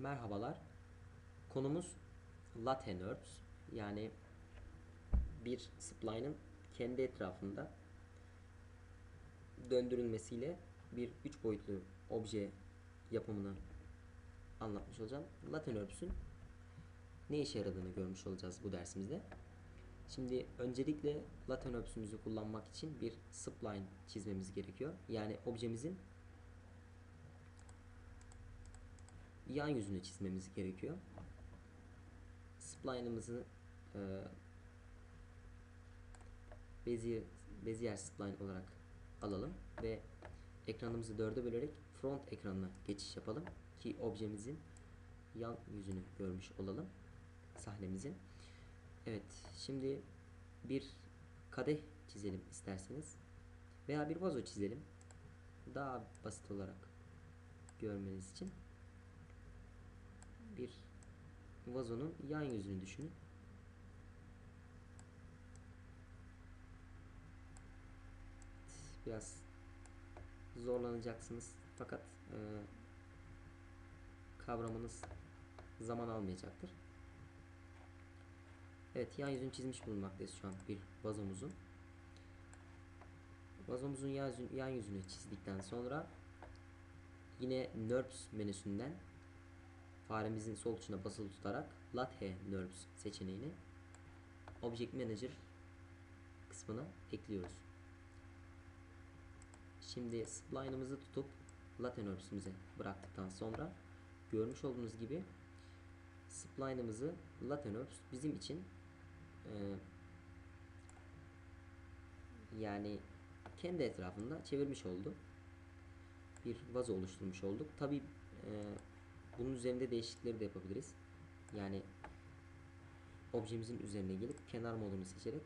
Merhabalar. Konumuz Latte Nerds. Yani bir spline'ın kendi etrafında döndürülmesiyle bir üç boyutlu obje yapımını anlatmış olacağım. Latte Nerds'ün ne işe yaradığını görmüş olacağız bu dersimizde. Şimdi öncelikle Latte Nerds'ümüzü kullanmak için bir spline çizmemiz gerekiyor. Yani objemizin yan yüzünü çizmemiz gerekiyor. Spline'ımızı e, Bezier, Bezier spline olarak alalım ve ekranımızı dörde bölerek front ekranına geçiş yapalım ki objemizin yan yüzünü görmüş olalım sahnemizin. Evet, şimdi bir kadeh çizelim isterseniz veya bir vazo çizelim. Daha basit olarak görmeniz için bir vazonun yan yüzünü düşünün. Biraz zorlanacaksınız fakat e, kavramanız zaman almayacaktır. Evet yan yüzünü çizmiş bulunmaktayız şu an bir vazomuzun. Vazomuzun yan, yüzünü, çizdikten sonra yine NURBS menüsünden faremizin sol tuşuna basılı tutarak Latte NURBS seçeneğini Object Manager kısmına ekliyoruz. Şimdi spline'ımızı tutup Latte NURBS'imize bıraktıktan sonra görmüş olduğunuz gibi spline'ımızı Latte NURBS bizim için e, yani kendi etrafında çevirmiş oldu. Bir vazo oluşturmuş olduk. Tabi e, bunun üzerinde değişiklikleri de yapabiliriz. Yani objemizin üzerine gelip kenar modunu seçerek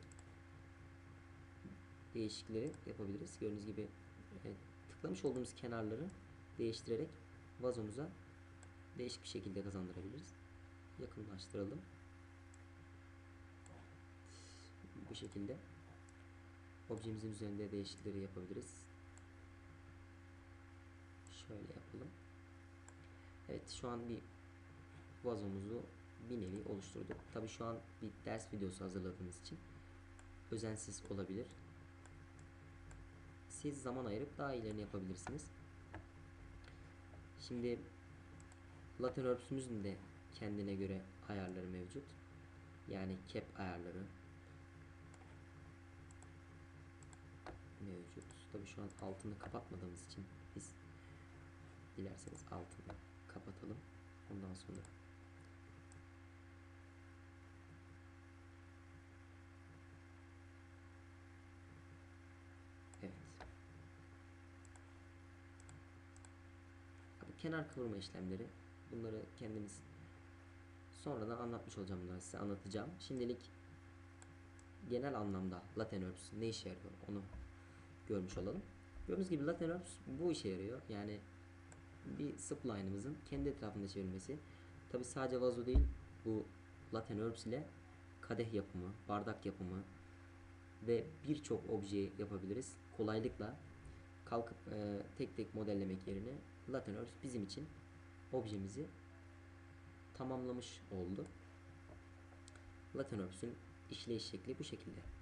değişiklikleri yapabiliriz. Gördüğünüz gibi e, tıklamış olduğumuz kenarları değiştirerek vazomuza değişik bir şekilde kazandırabiliriz. Yakınlaştıralım. Bu şekilde objemizin üzerinde değişiklikleri yapabiliriz. Şöyle yapalım. Evet şu an bir vazomuzu bir nevi oluşturduk. Tabi şu an bir ders videosu hazırladığımız için özensiz olabilir. Siz zaman ayırıp daha iyilerini yapabilirsiniz. Şimdi Latin örpüsümüzün de kendine göre ayarları mevcut. Yani cap ayarları mevcut. Tabi şu an altını kapatmadığımız için biz dilerseniz altını kapatalım. Ondan sonra Evet. Tabii kenar kıvırma işlemleri. Bunları kendimiz sonradan anlatmış olacağım bunları size anlatacağım. Şimdilik genel anlamda Latin Herbs ne işe yarıyor onu görmüş olalım. Gördüğünüz gibi Latin Herbs bu işe yarıyor. Yani bir spline'ımızın kendi etrafında çevirmesi. Tabi sadece vazo değil bu Latin Herbs ile kadeh yapımı, bardak yapımı ve birçok obje yapabiliriz. Kolaylıkla kalkıp e, tek tek modellemek yerine Latin Herbs bizim için objemizi tamamlamış oldu. Latin Herbs'ün işleyiş şekli bu şekilde.